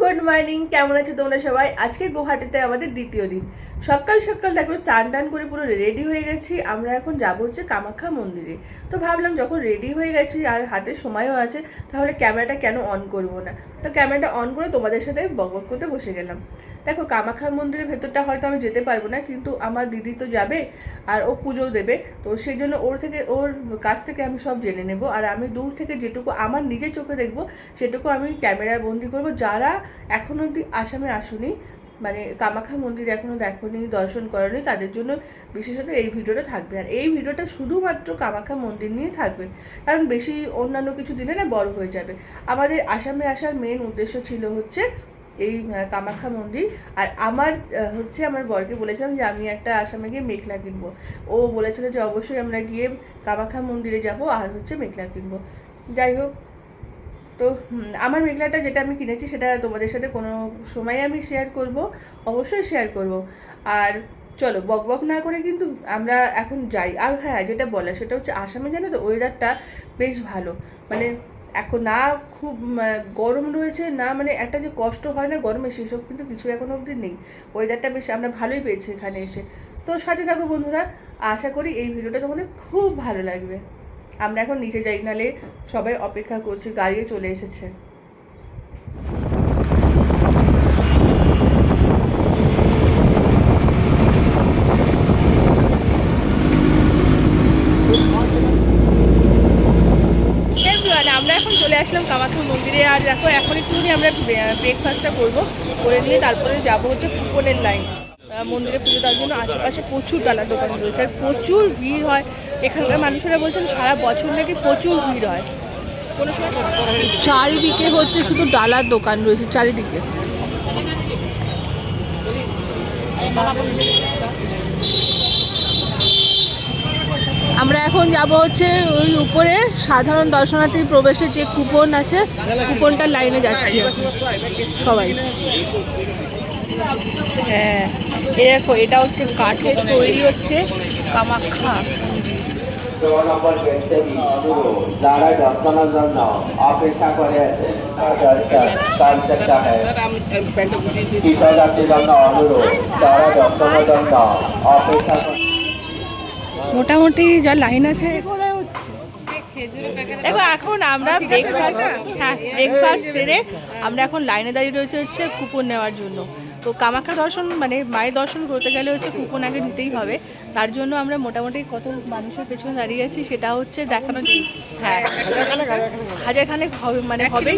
Good morning কেমন আছো তোমরা সবাই? আজকে গুহাটিতে আমাদের দ্বিতীয় দিন। সকাল সকাল দেখো, স্নান টান করে পুরো রেডি হয়ে গেছি। আমরা এখন যাব হচ্ছে কামাখ্যা মন্দিরে। তো ভাবলাম যখন রেডি হয়ে গেছি আর হাতে সময়ও আছে, তাহলে ক্যামেরাটা কেন অন করব না? তো ক্যামেরাটা অন করে তোমাদের সাথে বক করতে বসে গেলাম। দেখো, কামাখ্যা মন্দিরের ভেতরটা হয়তো আমি যেতে পারব না, কিন্তু আমার দিদি তো যাবে আর ও পুজো দেবে। তো সেই জন্য ওর থেকে, ওর কাছ থেকে আমি সব জেনে নেব। আর আমি দূর থেকে যেটুকু আমার নিজে চোখে দেখব, সেটুকু আমি ক্যামেরায় বন্দি করব। যারা এখনও অবধি আসামে আসুনি মানে কামাখ্যা মন্দির এখনও দেখোনি, দর্শন করনি, তাদের জন্য বিশেষত এই ভিডিওটা থাকবে। আর এই ভিডিওটা শুধুমাত্র কামাখ্যা মন্দির নিয়ে থাকবে, কারণ বেশি অন্যান্য কিছু দিলে না বড় হয়ে যাবে। আমাদের আসামে আসার মেন উদ্দেশ্য ছিল হচ্ছে এই কামাখ্যা মন্দির। আর আমার হচ্ছে আমার বরকে বলেছিলাম যে আমি একটা আসামে গিয়ে মেঘলা কিনবো। ও বলেছিল যে অবশ্যই আমরা গিয়ে কামাখ্যা মন্দিরে যাব আর হচ্ছে মেঘলা কিনবো। যাই হোক, তো আমার মেঘলাটা যেটা আমি কিনেছি সেটা তোমাদের সাথে কোনো সময় আমি শেয়ার করব, অবশ্যই শেয়ার করব। আর চলো, বক বক না করে কিন্তু আমরা এখন যাই। আর হ্যাঁ যেটা বলা সেটা হচ্ছে আসামে জানো তো ওয়েদারটা বেশ ভালো। মানে এখন না খুব গরম রয়েছে, না মানে একটা যে কষ্ট হয় না গরমে, সেসব কিন্তু কিছু এখন অবধি নেই। ওয়েদারটা বেশ আমরা ভালোই পেয়েছি এখানে এসে। তো সাথে থাকো বন্ধুরা, আশা করি এই ভিডিওটা তোমাদের খুব ভালো লাগবে। আমরা এখন নিচে যাই নালে সবাই অপেক্ষা করছি, গাড়িও চলে এসেছে Everyone, আমরা এখন চলে আসলাম কামাখ্যা মন্দিরে আর দেখো একটুখানি আমরা ব্রেকফাস্টটা করব। করে নিয়ে তারপরে যাব হচ্ছে ফুকনের লাইন মন্দিরে পুজো দেওয়ার জন্য আশেপাশে প্রচুর ডালার দোকান রয়েছে। আর প্রচুর ভিড় হয়। এখানকার মানুষেরা বলছেন সারা বছর নাকি প্রচুর ভিড় হয়। কোনো চারিদিকে হচ্ছে শুধু ডালার দোকান রয়েছে, চারিদিকে। আমরা এখন যাব হচ্ছে ওই উপরে সাধারণ দর্শনার্থী প্রবেশের যে কুপন আছে কুপনটার লাইনে যাচ্ছি সবাই। হ্যাঁ এ দেখো, এটা হচ্ছে কাঠের তৈরি হচ্ছে কামাখ্যা। অপেক্ষা করে আছে অপেক্ষা করে মোটামুটি যা লাইন আছে। দেখো, এখন আমরা ব্রেকফাস্ট হ্যাঁ ব্রেকফাস্ট সেরে আমরা এখন লাইনে দাঁড়িয়ে রয়েছে হচ্ছে কুপন নেওয়ার জন্য। তো কামাখ্যা দর্শন মানে মায়ের দর্শন করতে গেলে হচ্ছে কুপন আগে নিতেই হবে। তার জন্য আমরা মোটামুটি কত মানুষের পেছনে দাঁড়িয়ে আছি সেটা হচ্ছে দেখানো হ্যাঁ হাজারখানেক হবে মানে হবে।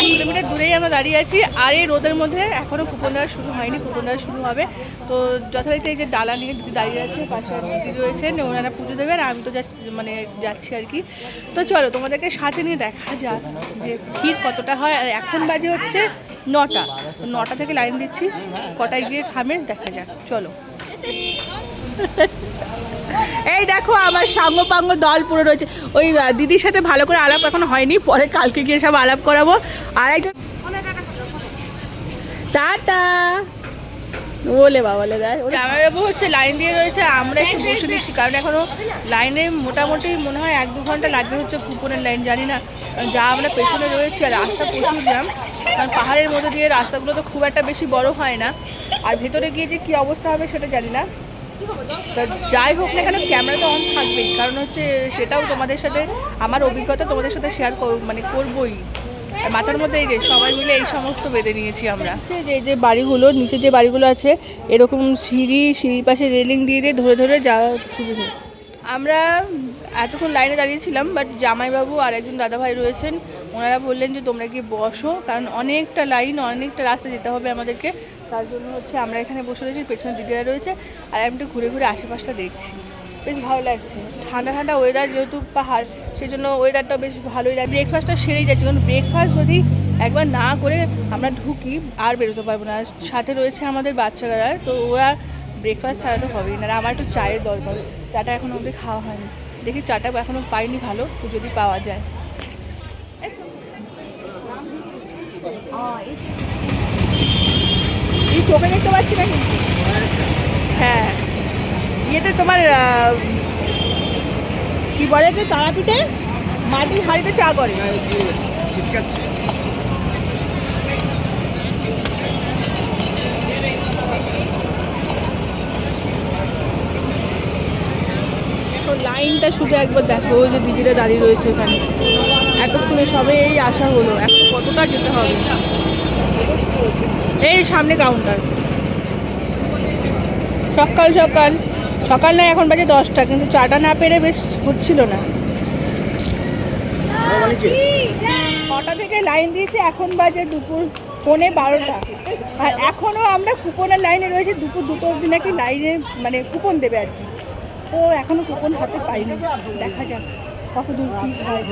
এক কিলোমিটার দূরেই আমরা দাঁড়িয়ে আছি। আর এই রোদের মধ্যে এখনও কুপন দেওয়া শুরু হয়নি কুপন দেওয়া শুরু হবে। তো যথারীতি এই যে ডালা নিয়ে দিদি দাঁড়িয়ে আছে পাশে দিদি রয়েছেন ওনারা পুজো দেবেন। আমি তো জাস্ট মানে যাচ্ছি আর কি। তো চলো তোমাদেরকে সাথে নিয়ে দেখা যাক যে ভিড় কতটা হয়। আর এখন বাজে হচ্ছে নটা। তো নটা থেকে লাইন দিচ্ছি। কটায় গিয়ে থামে দেখা যাক। চলো। এই দেখো, আমার সাঙ্গ পাঙ্গ দল পুরো রয়েছে। ওই দিদির সাথে ভালো করে আলাপ এখন হয়নি, পরে কালকে গিয়ে সব আলাপ করাবো। আর একজন টাটা! বলে বাবালে দেয় জামাইবাবু হচ্ছে লাইন দিয়ে রয়েছে, আমরা একটু বসে দিচ্ছি কারণ এখনও লাইনে মোটামুটি মনে হয় এক দু ঘণ্টা লাগবে হচ্ছে কুপনের লাইন, জানি না, যা আমরা পেছনে রয়েছি আর রাস্তা প্রচুর জ্যাম, কারণ পাহাড়ের মধ্যে দিয়ে রাস্তাগুলো তো খুব একটা বেশি বড় হয় না, আর ভেতরে গিয়ে যে কী অবস্থা হবে সেটা জানি না যাই হোক না কেন, ক্যামেরা তো অন থাকবেই, কারণ হচ্ছে সেটাও তোমাদের সাথে, আমার অভিজ্ঞতা তোমাদের সাথে শেয়ার মানে করবোই। মাথার মধ্যে এই যে সবাই মিলে এই সমস্ত বেঁধে নিয়েছি আমরা। যে যে বাড়িগুলো নিচে যে বাড়িগুলো আছে এরকম সিঁড়ি সিঁড়ির পাশে রেলিং দিয়ে দিয়ে ধরে ধরে যাওয়া শুরু হয়। আমরা এতক্ষণ লাইনে দাঁড়িয়েছিলাম বাট জামাইবাবু আর একজন দাদাভাই রয়েছেন। ওনারা বললেন যে তোমরা কি বসো কারণ অনেকটা লাইন অনেকটা রাস্তা যেতে হবে আমাদেরকে। তার জন্য হচ্ছে আমরা এখানে বসে রয়েছি পেছনে দিদিরা রয়েছে আর আমি একটু ঘুরে ঘুরে আশেপাশটা দেখছি। বেশ ভালো লাগছে। ঠান্ডা ঠান্ডা ওয়েদার যেহেতু পাহাড় সেই জন্য ওয়েদারটা বেশ ভালোই লাগে ব্রেকফাস্টটা সেরেই যাচ্ছে, কারণ ব্রেকফাস্ট যদি একবার না করে আমরা ঢুকি, আর বেরোতে পারব না। সাথে রয়েছে আমাদের বাচ্চারা, তো ওরা ব্রেকফাস্ট ছাড়া তো হবেই না। আমার একটু চায়ের দরকার, চাটা এখনও অবধি খাওয়া হয়নি। দেখি চাটা এখনও পাইনি ভালো, যদি পাওয়া যায়। এই চোখে দেখতে পাচ্ছি না কিন্তু। হ্যাঁ। ইয়েতে তোমার কি বলে যে তারাপীঠে? মাটির হাড়িতে চা করে লাইনটা শুধু একবার দেখো যে দিদিরা দাঁড়িয়ে রয়েছে ওখানে। এতক্ষণে সবে এই আশা হলো, এখন কতটা যেতে হবে? এই সামনে কাউন্টার সকাল সকাল। সকাল নয় এখন বাজে দশটা কিন্তু চাটা না পেরে বেশ হচ্ছিল না। কটা থেকে লাইন দিয়েছে এখন বাজে দুপুর পৌনে বারোটা। আর এখনও আমরা কুপনের লাইনে রয়েছে দুপুর দুটো অবধি নাকি লাইনে মানে কুপন দেবে আর কি। তো এখনও কুপন হাতে পাইনি দেখা যাক কত দূর কি হয়।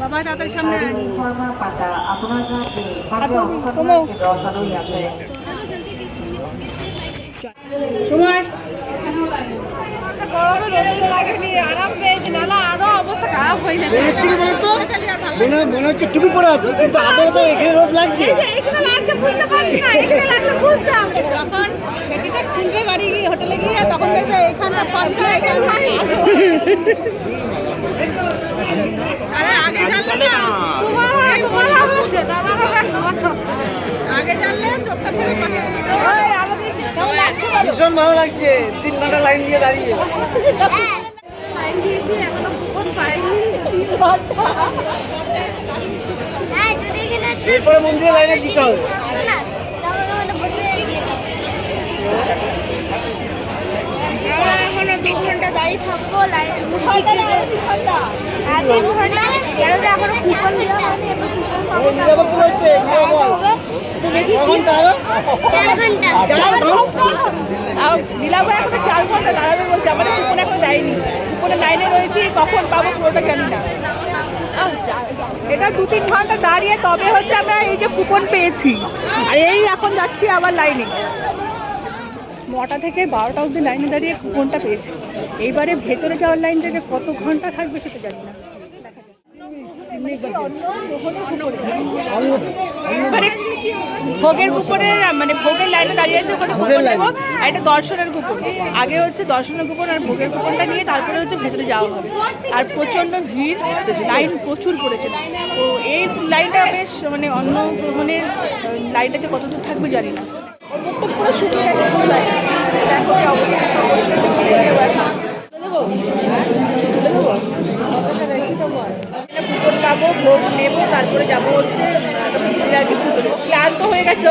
বাবা তাদের সামনে আয়। সময় সময় গরমে রোদে লাগেনি আরাম পেয়েছি নাহলে আরও অবস্থা খারাপ হয়ে যেত মনে হচ্ছে টুপি পরে আছে কিন্তু আদৌ তো এখানে রোদ লাগছে। যখন বাড়ি গিয়ে হোটেলে গিয়ে তখন দেখবে এখানটা ফসলা এখানে আরে আগে জানলে না তোমার তোমার অবশ্যই দাদার আগে জানলে চোখটা ছেড়ে পাঠিয়ে দিত ওই আমাদের কেমন লাগছে বলো ভীষণ ভালো লাগছে। তিন ঘণ্টা লাইন দিয়ে দাঁড়িয়ে। দিয়েছি এখনও কুপন পাইনি। এরপরে মন্দিরে লাইনে দিতে হবে না তখন ওখানে বসে দিয়ে আমরা দু ঘণ্টা দাঁড়িয়ে থাকব লাইন তিন ঘণ্টা এখনও কুপন তো দেখি চার ঘণ্টা চার নীলাভ এখন চার ঘণ্টা দাঁড়াবে বলছে আমাদের কুপন এখন দেয়নি। কুপনের লাইনে রয়েছি কখন পাবো পুরোটা জানি না। এটা দু তিন ঘণ্টা দাঁড়িয়ে তবে হচ্ছে আমরা এই যে কুপন পেয়েছি। আর এই এখন যাচ্ছি আবার লাইনে নটা থেকে বারোটা অবধি লাইনে দাঁড়িয়ে কুপনটা পেয়েছি। এইবারে ভেতরে যাওয়ার লাইন থেকে কত ঘণ্টা থাকবে সেটা জানি না। মানে ভোগের কুপনে মানে ভোগের লাইনে দাঁড়িয়ে আছে ওখানে কুপন নেব আর এটা দর্শনের কুপন। আগে হচ্ছে দর্শনের কুপন আর ভোগের কুপনটা নিয়ে তারপরে হচ্ছে ভেতরে যাওয়া হবে। আর প্রচণ্ড ভিড় লাইন প্রচুর পড়েছে। তো এই লাইনটা বেশ মানে অন্য গ্রহণের লাইনটা যে কত দূর থাকবে জানি না। ভোগ নেব তারপরে যাব হচ্ছে ক্লান্ত হয়ে গেছে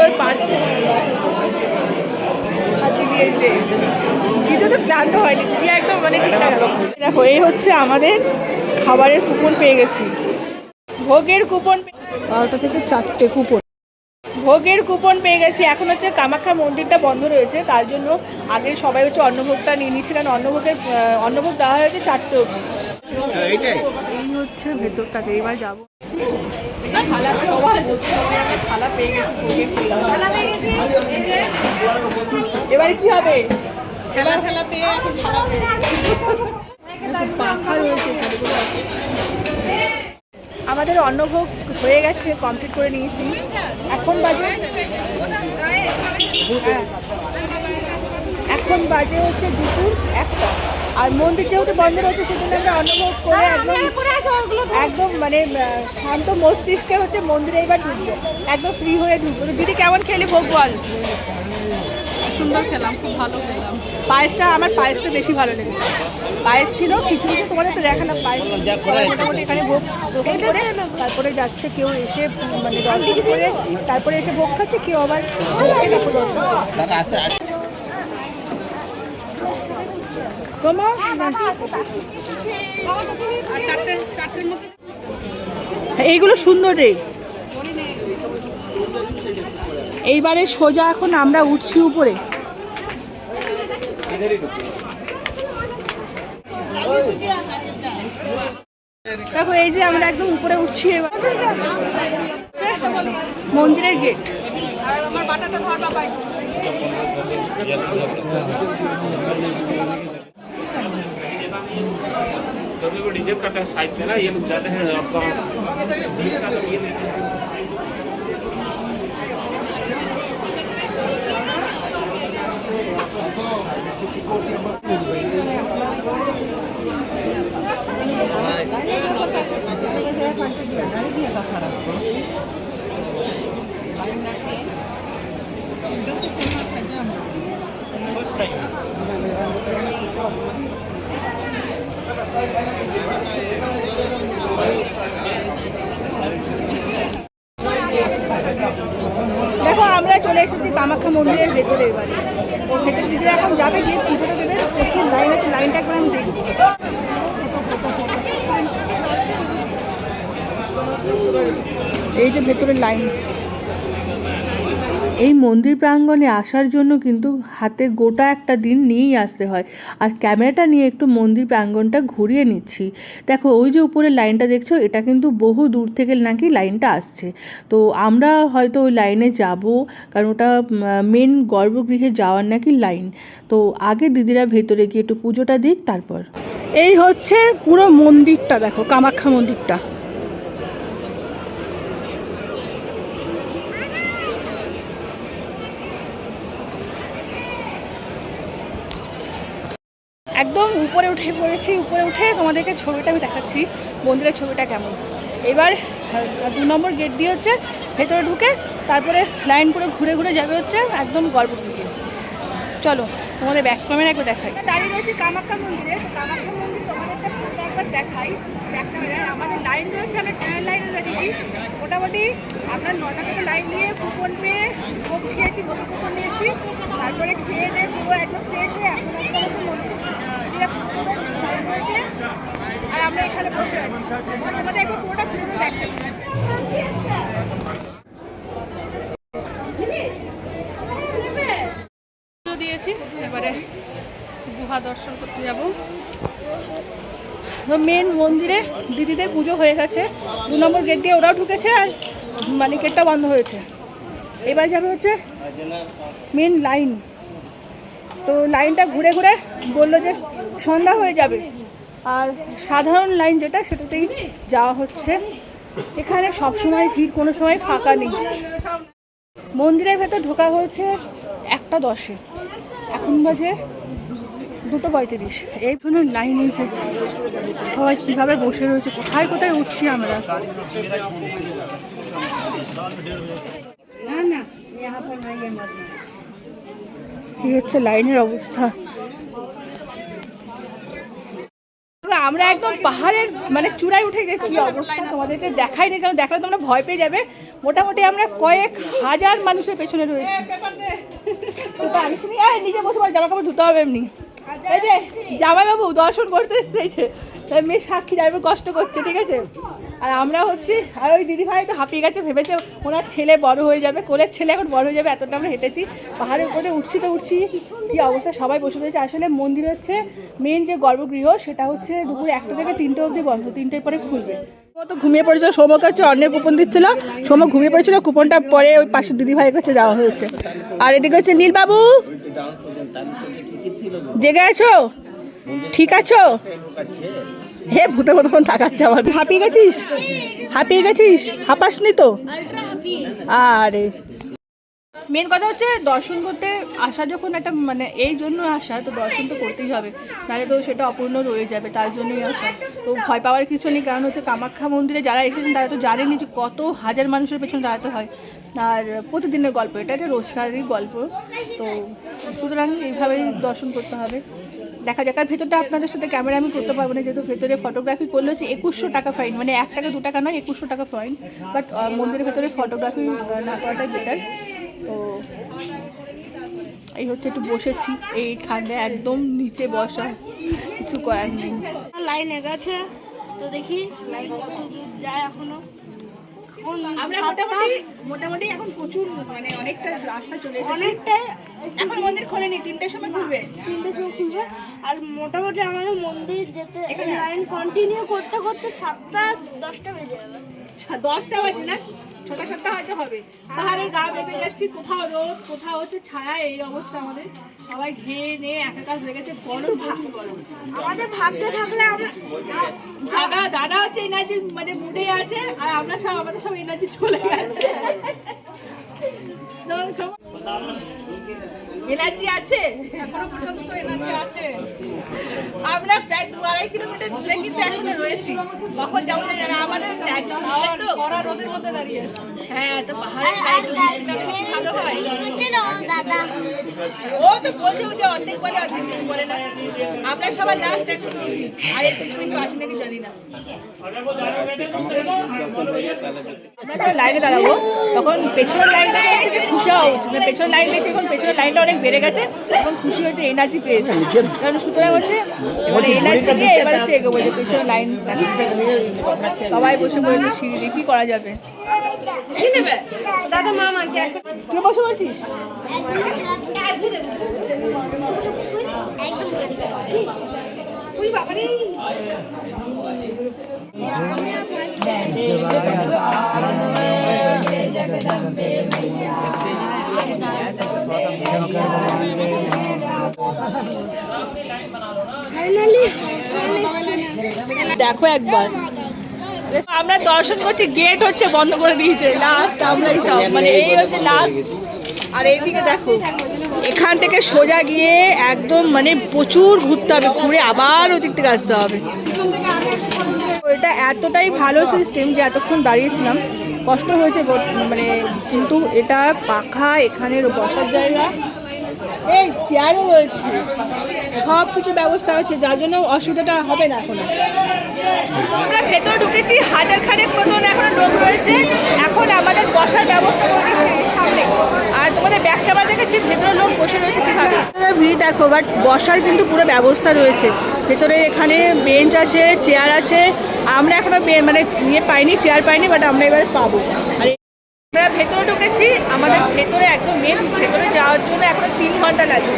কিন্তু তো ক্লান্ত হয়নি মানে দেখো, এই হচ্ছে আমাদের খাবারের কুপন পেয়ে গেছি। ভোগের কুপন বারোটা থেকে চারটে কুপন। ভোগের কুপন পেয়ে গেছি। এখন হচ্ছে কামাখ্যা মন্দিরটা বন্ধ রয়েছে। তার জন্য আগে সবাই হচ্ছে অন্নভোগটা নিয়ে কারণ অন্নভোগের অন্নভোগ দেওয়া হয়েছে চারটে। এইটাই। এই হচ্ছে ভেতরটাতে। এবার যাব। এবারে কি হবে? খেলা খেলা পেয়ে এখন খেলা পেয়ে পাখা রয়েছে। আমাদের অন্নভোগ হয়ে গেছে কমপ্লিট করে নিয়েছি। এখন বাজে হ্যাঁ। এখন বাজে হচ্ছে দুপুর একটা। আর মন্দির যেহেতু বন্ধ রয়েছে সেজন্য আমরা অন্নভোগ করে একদম একদম মানে শান্ত মস্তিষ্কে হচ্ছে মন্দিরে এবার ঢুকবো। একদম ফ্রি হয়ে ঢুকবো। দিদি কেমন খেলে ভোগ বল? সুন্দর খেলাম খুব ভালো খেলাম। পায়েসটা আমার পায়েসটা বেশি ভালো লেগেছে। পায়েস ছিল কিছু কিছু তোমাদের তো দেখালাম পায়েস মোটামুটি এখানে ভোগ দোকান করে তারপরে যাচ্ছে কেউ এসে মানে দর্শন করে তারপরে এসে ভোগ খাচ্ছে কেউ আবার। তোমার এইগুলো সুন্দর রে। এইবারে সোজা এখন আমরা উঠছি উপরে দেখো এই যে আমরা একদম উপরে উঠছি এবার মন্দিরের গেট আর আমার বাটাটা ধর বাবাই कभी वो डीजे का साइड पे ना ये लोग जाते हैं आपका দেখো আমরা চলে এসেছি কামাখ্যা মন্দিরের ভেতরে এবারে। এই যে ভেতরের লাইন এই মন্দির প্রাঙ্গণে আসার জন্য কিন্তু হাতে গোটা একটা দিন নিয়েই আসতে হয়। আর ক্যামেরাটা নিয়ে একটু মন্দির প্রাঙ্গণটা ঘুরিয়ে নিচ্ছি। দেখো ওই যে উপরের লাইনটা দেখছ এটা কিন্তু বহু দূর থেকে নাকি লাইনটা আসছে। তো আমরা হয়তো ওই লাইনে যাব কারণ ওটা মেন গর্ভগৃহে যাওয়ার নাকি লাইন তো আগে দিদিরা ভেতরে গিয়ে একটু পুজোটা দিক তারপর। এই হচ্ছে পুরো মন্দিরটা দেখো কামাখ্যা মন্দিরটা। একদম উপরে উঠে পড়েছি, উপরে উঠে তোমাদেরকে ছবিটা আমি দেখাচ্ছি মন্দিরের ছবিটা কেমন। এবার দু নম্বর গেট দিয়ে হচ্ছে ভেতরে ঢুকে তারপরে লাইন করে ঘুরে ঘুরে যাবে হচ্ছে একদম গর্ভগৃহে। চলো, তোমাদের ব্যাক ক্যামেরা একবার দেখাই। দাঁড়িয়ে রয়েছে কামাখ্যা মন্দিরে। কামাখ্যা মন্দির তোমাদেরকে একবার দেখাই ব্যাক আমাদের লাইন রয়েছে, আমরা ট্রেনের লাইনে দাঁড়িয়েছি মোটামুটি আমরা নটা থেকে লাইন নিয়ে কুপন পেয়ে ভোগ খেয়েছি ভোগ কুপন নিয়েছি। তারপরে খেয়ে দিয়ে পুরো একদম ফ্রেশ হয়ে এখন মন্দিরে দিদিরা পুজো করে লাইন রয়েছে আর আমরা এখানে বসে আছি। তোমাদের একবার পুরোটা ঘুরে ঘুরে দিয়েছি এবারে গুহা দর্শন করতে যাব। মেন মন্দিরে দিদিদের পুজো হয়ে গেছে। দু নম্বর গেট দিয়ে ওরাও ঢুকেছে আর মানে গেটটা বন্ধ হয়েছে। এবার যাবে হচ্ছে মেন লাইন তো লাইনটা ঘুরে ঘুরে বলল যে সন্ধ্যা হয়ে যাবে। আর সাধারণ লাইন যেটা, সেটাতেই যাওয়া হচ্ছে। এখানে সব সময় ভিড়, কোনো সময় ফাঁকা নেই। মন্দিরের ভেতর ঢোকা হয়েছে একটা দশে। এখন বাজে দুটো পঁয়ত্রিশ। এই জন্য লাইন নিয়েছে সবাই কীভাবে বসে রয়েছে, কোথায় কোথায় উঠছি আমরা? এই হচ্ছে লাইনের অবস্থা? আমরা একদম পাহাড়ের মানে চূড়ায় উঠে গেছি কি অবস্থা তোমাদেরকে দেখাই নি কারণ দেখলে তোমরা ভয় পেয়ে যাবে। মোটামুটি আমরা কয়েক হাজার মানুষের পেছনে রয়েছি। আমি শুনি আয় নিজে বসে পারি জামা কাপড় ধুতে হবে এমনি। এই যে জামাইবাবু দর্শন করতে এসছে তাই মেয়ে সাক্ষী যাবে কষ্ট করছে, ঠিক আছে? আর আমরা হচ্ছে, আর ওই দিদি ভাই তো হাঁপিয়ে গেছে, ভেবেছে ওনার ছেলে বড় হয়ে যাবে, কোলের ছেলে এখন বড় হয়ে যাবে, এতটা আমরা হেঁটেছি। পাহাড়ের উপরে উঠছি তো উঠছি, কি অবস্থা, সবাই বসে রয়েছে। আসলে মন্দির হচ্ছে মেন যে গর্ভগৃহ, সেটা হচ্ছে দুপুর একটা থেকে তিনটে অবধি বন্ধ, তিনটের পরে খুলবে। তো ঘুমিয়ে পড়েছিল সোমক হচ্ছে অন্যের কুপন দিচ্ছিল সোমক ঘুমিয়ে পড়েছিল, কুপনটা পরে ওই পাশের দিদি ভাইয়ের কাছে দেওয়া হয়েছে। আর এদিকে হচ্ছে নীলবাবু। জেগে আছো? ঠিক আছো? হে, ভূতে মতন তাকাচ্ছে আমার হাঁপিয়ে গেছিস? হাঁপিয়ে গেছিস? হাঁপাসনি তো? আরে। মেন কথা হচ্ছে দর্শন করতে আসা যখন একটা মানে এই জন্য আসা, তো দর্শন তো করতেই হবে। নাহলে তো সেটা অপূর্ণ রয়ে যাবে, তার জন্যই আসা। তো ভয় পাওয়ার কিছু নেই, কারণ হচ্ছে কামাখ্যা মন্দিরে যারা এসেছেন, তারা তো জানেনি যে কত হাজার মানুষের পেছনে দাঁড়াতে হয়। আর প্রতিদিনের গল্প, এটা একটা রোজগারেরই গল্প। তো সুতরাং এইভাবেই দর্শন করতে হবে। দেখা যাক, আর ভেতরটা আপনাদের সাথে ক্যামেরা আমি করতে পারব না, যেহেতু ভেতরে ফটোগ্রাফি করলে হচ্ছে একুশশো টাকা ফাইন মানে এক টাকা, দু টাকা নয়, একুশশো টাকা ফাইন বাট মন্দিরের ভেতরে ফটোগ্রাফি না করাটাই বেটার তো এই হচ্ছে একটু বসেছি, এইখানে একদম নিচে বসা, কিছু করার নেই। লাইন এগেছে তো দেখি লাইন যায় এখন। আমরা মোটামুটি মোটামুটি এখন প্রচুর মানে অনেকটা রাস্তা চলে এসেছে। অনেকটাই এখন মন্দির খোলেনি তিনটের সময় খুলবে? তিনটের সময় খুলবে। আর মোটামুটি আমাদের মন্দির যেতে লাইন কন্টিনিউ করতে করতে সাতটা দশটা বেজে যাবে। দশটা বাজে না? ছটা সাতটা হয়তো হবে। পাহাড়ে গা বেঁধে যাচ্ছি কোথাও রোদ কোথাও হচ্ছে ছায়া এই অবস্থা আমাদের। সবাই ঘেয়ে নিয়ে একাকার হয়ে গেছে গরম প্রচুর গরম। আমাদের ভাগ্যে থাকলে আমরা দাদা দাদা হচ্ছে এনার্জি মানে মুডে আছে আর আমরা সব আমাদের সব এনার্জি চলে গেছে। এনার্জি আছে? এখনও পর্যন্ত তো এনার্জি আছে। আমরা প্রায় দু আড়াই কিলোমিটার দূরে কিন্তু এখনও রয়েছি। কখন যাব না। আমাদের একদম কড়া রোদের মধ্যে দাঁড়িয়ে আছে। হ্যাঁ তো পাহাড়ের ভালো হয়। ও তো বলছে যে অর্ধেক বলে অর্ধেক কিছু বলে না। আমরা সবাই লাস্ট এখন আর এর পিছনে কেউ আসে নাকি জানি না। আমরা যখন লাইনে দাঁড়াবো। তখন পেছনের লাইনটা খুশি হওয়া উচিত। পেছনের লাইন এখন পেছনের লাইনটা অনেক বেড়ে গেছে এবং খুশি হয়েছে এনার্জি পেয়েছে। কারণ সুতরাং হচ্ছে মানে এনার্জি নিয়ে এবার হচ্ছে এগোবো যে পেছনের লাইন সবাই বসে হয়েছে সিঁড়ি দিয়ে কি করা যাবে? দাদা মাম আছে কে বসে রে দেখো একবার। আমরা দর্শন করছি গেট হচ্ছে বন্ধ করে দিয়েছে। লাস্ট আমরাই সব মানে এই হচ্ছে লাস্ট আর এইদিকে দেখো, এখান থেকে সোজা গিয়ে একদম মানে প্রচুর ঘুরতে হবে, ঘুরে আবার ওদিক থেকে আসতে হবে। এটা এতটাই ভালো সিস্টেম যে এতক্ষণ দাঁড়িয়েছিলাম। কষ্ট হয়েছে মানে কিন্তু এটা পাখা এখানের বসার জায়গা। এই চেয়ারও রয়েছে। সব কিছু ব্যবস্থা আছে যার জন্য অসুবিধাটা হবে না এখন। আমরা ভেতরে ঢুকেছি হাজার খানেক মতন এখন লোক রয়েছে। এখন আমাদের বসার ব্যবস্থা করে দিচ্ছে সামনে। আর তোমাদের ব্যাক ক্যামেরা দেখেছি ভেতরে লোক বসে রয়েছে কীভাবে? ভেতরে ভিড় দেখো বাট বসার কিন্তু পুরো ব্যবস্থা রয়েছে। ভেতরে এখানে বেঞ্চ আছে চেয়ার আছে। আমরা এখনও মানে ইয়ে পাইনি চেয়ার পাইনি বাট আমরা এবার পাবো। আর আমরা ভেতরে ঢুকেছি। আমাদের ভেতরে একদম মেন ভেতরে যাওয়ার জন্য এখন তিন ঘণ্টা লাগে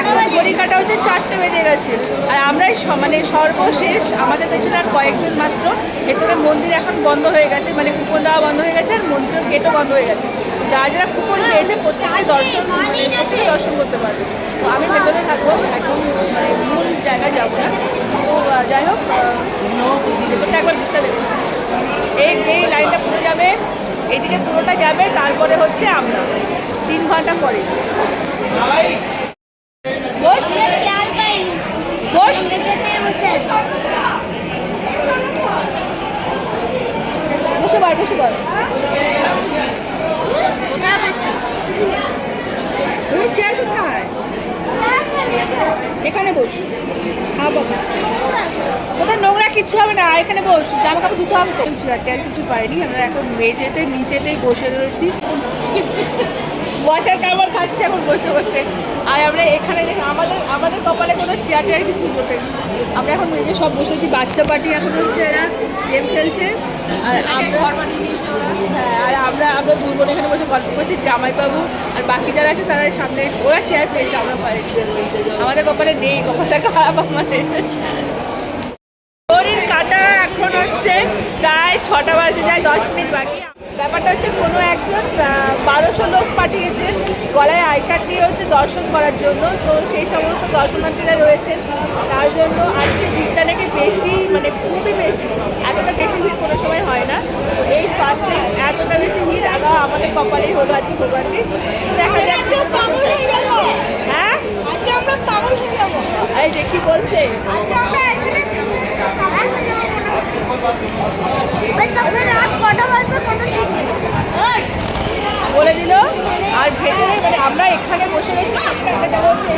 এখন ঘড়ি কাটা হচ্ছে চারটে বেজে গেছে। আর আমরাই মানে সর্বশেষ, আমাদের পেছনে আর কয়েকদিন মাত্র। ভেতরে মন্দির এখন বন্ধ হয়ে গেছে। মানে কুপন দেওয়া বন্ধ হয়ে গেছে আর মন্দিরের গেটও বন্ধ হয়ে গেছে। যারা যারা কুপন পেয়েছে প্রত্যেকে দর্শন মানে প্রত্যেকে দর্শন করতে পারবে। তো আমি ভেতরে থাকব। এখন মানে মূল জায়গায় যাব না। তো যাই হোক ভেতরটা একবার ঘুরতে দেবো এই এই লাইনটা পুরো যাবে। এইদিকে পুরোটা যাবে তারপরে হচ্ছে আমরা। তিন ঘণ্টা পরে। বস পাইনি বস তুমি চেয়ার কোথায়? এখানে বস। হ্যাঁ বাবা। কোথায় নোংরা কিচ্ছু হবে না, এখানে বস জামা কাপড় ধুতে হবে তো। চেয়ারটা আর কিছু পাইনি আমরা এখন মেঝেতে, নিচেতেই বসে রয়েছি। বসার কামড় খাচ্ছে এখন বসে বসে। আর আমরা এখানে আমাদের আমাদের কপালে কোনো চেয়ার টেয়ার কিছু জোটে আমরা এখন মেঝে সব বসে বসেছি বাচ্চা পার্টি এখন হচ্ছে এরা, গেম খেলছে। আর আমরা হ্যাঁ আর আমরা আমরা দুর্বল এখানে বসে গল্প করছি জামাই জামাইবাবু আর বাকি যারা আছে, তারা সামনে ওরা চেয়ার পেয়েছে, আমরা পাইছি আমাদের কপালে নেই, কপালটা খারাপ আমাদের ঘড়ির কাটা এখন হচ্ছে প্রায় ছটা বাজে যায় দশ ব্যাপারটা হচ্ছে কোনো একজন বারোশো লোক পাঠিয়েছেন গলায় আই কার্ড দিয়ে হচ্ছে দর্শন করার জন্য। তো সেই সমস্ত দর্শনার্থীরা রয়েছেন। তার জন্য আজকে ভিড়টা নাকি বেশি মানে খুবই বেশি। এতটা বেশি ভিড় কোনো সময় হয় না। এই ফার্স্ট টাইম এতটা বেশি ভিড় আবার আমাদের কপালেই হলো আজকে ভোগান্তি দেখা যাক হয়ে আজকে আমরা পাগল হয়ে যাব। এই যে কি বলছে? আজকে আমরা বলে দিল আর ভেতরে মানে আমরা এখানে বসে রয়েছি আমরা যাব হচ্ছে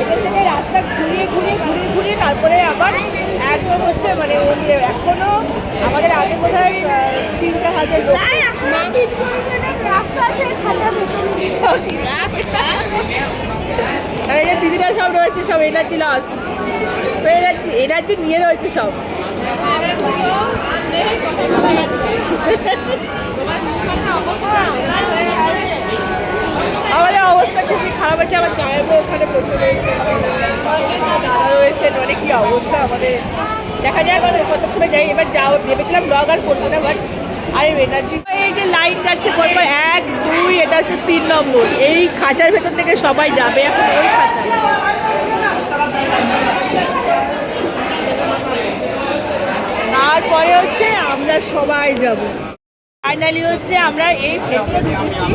এখান থেকে রাস্তা ঘুরিয়ে ঘুরিয়ে ঘুরিয়ে ঘুরিয়ে তারপরে আবার একদম হচ্ছে মানে মন্দিরে। এখনও আমাদের আগে বোধ হয় তিনটা হাজার রাস্তা আছে খাঁচার রাস্তা? দিদিরা সব রয়েছে সব এনার্জি লস এনার্জি এনার্জি নিয়ে রয়েছে সব। আমাদের অবস্থা খুবই খারাপ আছে আমার জায়গা ওখানে বসে রয়েছে অনেক কি অবস্থা আমাদের। দেখা যায় এবার কতক্ষণে যাই, এবার যাও, ভেবেছিলাম ব্লগ আর করব না আরে এনার্জি এই যে লাইন যাচ্ছে, পরপর এক, দুই, এটা হচ্ছে তিন নম্বর। এই খাঁচার ভেতর থেকে সবাই যাবে, এখন ওই খাঁচায়। তারপরে হচ্ছে আমরা সবাই যাব। ফাইনালি হচ্ছে আমরা এই ভেতরে ঢুকেছি।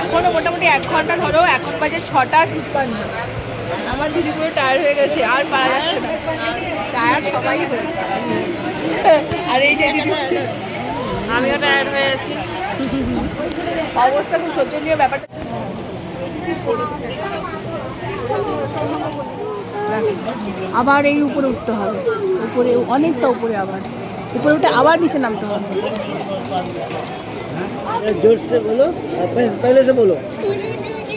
এখনও মোটামুটি এক ঘণ্টা ধরো, এখন বাজে ছটা তিপ্পান্ন। আমার দিদি পুরো টায়ার হয়ে গেছে, আর পারা যাচ্ছে টায়ার সবাই হয়েছে। আর এই যে দিদি। আমিও টায়ার হয়ে আছি অবস্থা খুব শোচনীয় ব্যাপারটা। আবার এই উপরে উঠতে হবে উপরে অনেকটা উপরে আবার উপরে উঠে আবার নিচে নামতে হবে जोर से बोलो और पह- पहले से बोलो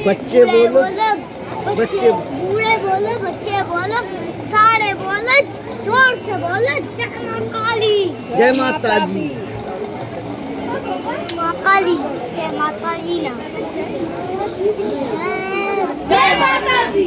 बच्चे बोलो बच्चे बच्चे- बूढ़े बोलो बच्चे बोलो सारे बोलो जोर से बोले जय मां काली জয় মাতা দি मां काली जय माता दी ना जय माता दी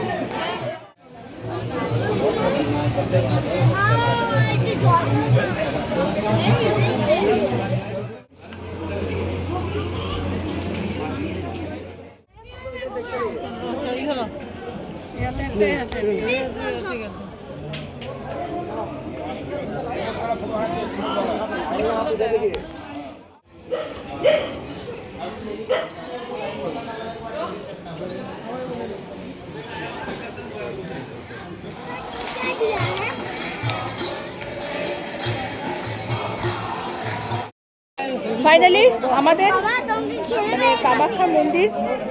আমাদের মানে কামাখ্যা মন্দির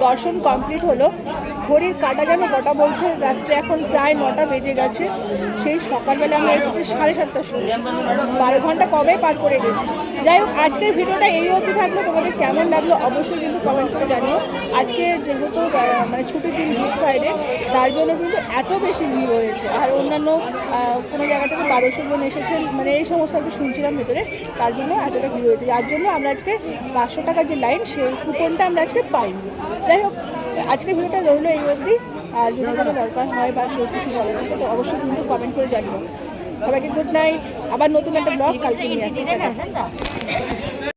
দর্শন কমপ্লিট হলো। ঘড়ির কাটা যেন কটা বলছে, রাত্রে এখন প্রায় নটা বেজে গেছে। সেই সকালবেলা আমরা এসেছি সাড়ে সাতটার সময়। বারো ঘণ্টা কবে পার করে গেছি? যাই হোক, আজকের ভিডিওটা এই অবধি থাকল। তোমাদের কেমন লাগল অবশ্যই কিন্তু কমেন্ট করে জানিও। আজকে যেহেতু মানে ছুটির দিন গুড ফ্রাইডে তার জন্য কিন্তু এত বেশি ভিড় হয়েছে আর অন্যান্য কোনো জায়গা থেকে বারোশো জন এসেছেন মানে এই সমস্ত আমি শুনছিলাম ভেতরে, তার জন্য এতটা ভিড় হয়েছে যার জন্য আমরা আজকে পাঁচশো টাকার যে লাইন সেই কুপনটা আমরা আজকে পাইনি। যাই হোক আজকে ভিডিওটা রইল এই অবধি। আর যদি কোনো দরকার হয় বা কেউ কিছু বলে তো অবশ্যই কিন্তু কমেন্ট করে জানিও। সবাইকে গুড নাইট আবার নতুন একটা ব্লগ কালকে নিয়ে আসছি।